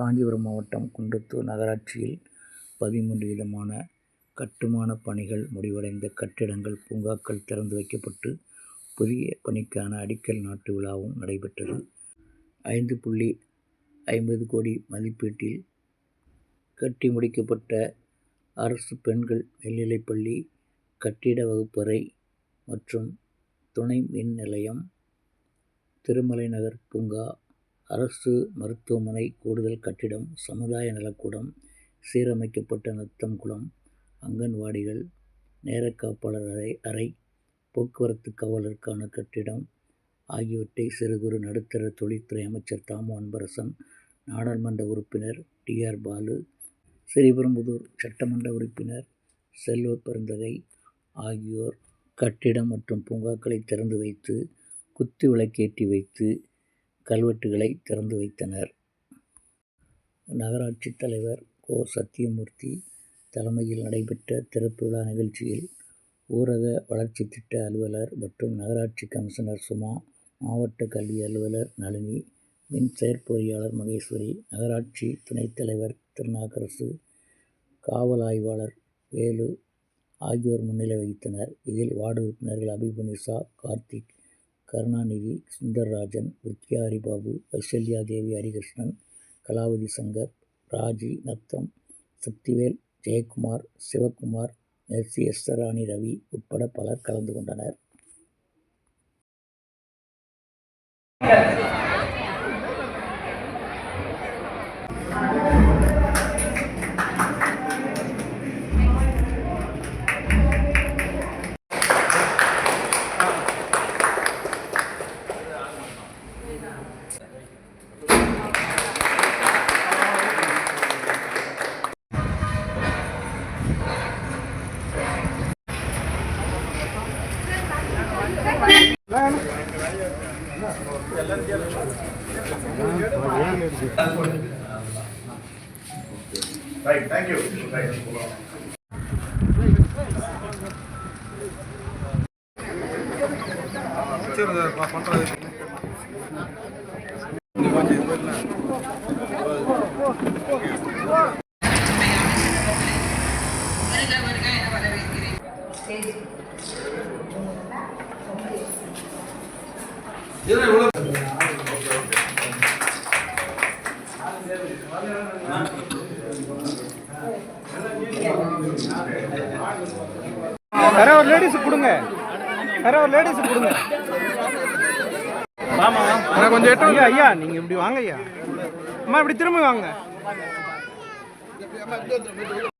காஞ்சிபுரம் மாவட்டம் குன்றத்தூர் நகராட்சியில் பதிமூன்று விதமான கட்டுமான பணிகள் முடிவடைந்த கட்டிடங்கள் பூங்காக்கள் திறந்து வைக்கப்பட்டு புதிய பணிக்கான அடிக்கல் நாட்டு விழாவும் நடைபெற்றது. ஐந்து புள்ளி ஐம்பது கோடி மதிப்பீட்டில் கட்டி முடிக்கப்பட்ட அரசு பெண்கள் மேல்நிலைப்பள்ளி கட்டிட வகுப்பறை மற்றும் துணை மின் நிலையம், திருமலைநகர் பூங்கா, அரசு மருத்துவமனை கூடுதல் கட்டிடம், சமுதாய நலக்கூடம், சீரமைக்கப்பட்ட நத்தம் குளம், அங்கன்வாடிகள், நேரக்காப்பாளர் அறை, அறை போக்குவரத்து காவலருக்கான கட்டிடம் ஆகியவற்றை சிறு குறு நடுத்தர தொழில்துறை அமைச்சர் தாமு அன்பரசன், நாடாளுமன்ற உறுப்பினர் டி. ஆர். பாலு, ஸ்ரீபெரும்புதூர் சட்டமன்ற உறுப்பினர் செல்வப்பெருந்தகை ஆகியோர் கட்டிடம் மற்றும் பூங்காக்களை திறந்து வைத்து, குத்துவிளக்கேற்றி வைத்து கல்வெட்டுகளை திறந்து வைத்தனர். நகராட்சி தலைவர் கோ. சத்தியமூர்த்தி தலைமையில் நடைபெற்ற திறப்பு விழா நிகழ்ச்சியில் ஊரக வளர்ச்சித்திட்ட அலுவலர் மற்றும் நகராட்சி கமிஷனர் சுமா, மாவட்ட கல்வி அலுவலர் நளினி, மின் செயற்பொறியாளர் மகேஸ்வரி, நகராட்சி துணைத்தலைவர் திருநாவுக்கரசு, காவல் ஆய்வாளர் வேலு ஆகியோர் முன்னிலை வகித்தனர். இதில் வார்டு உறுப்பினர்கள் அபிபுனிசா, கார்த்திக், கருணாநிதி, சுந்தர்ராஜன், வித்யா ஹரிபாபு, கௌசல்யாதேவி, ஹரிகிருஷ்ணன், கலாவதி சங்கர், ராஜி, நத்தம், சக்திவேல், ஜெயக்குமார், சிவக்குமார், மெர்சி எஸ்தராணி ரவி உட்பட பலர் கலந்து கொண்டனர். ரைட் தேங்க்யூ ரைட் பண்ணுறது வருக வருக என வரவேற்கிறேன் வேற ஒரு லேடிஸ் கொடுங்க. வேற ஒரு லேடிஸ் கொடுங்க. ஆமா கொஞ்சம் எட்டு ஐயா ஐயா நீங்க இப்படி வாங்க ஐயா. அம்மா இப்படி திரும்பி வாங்க.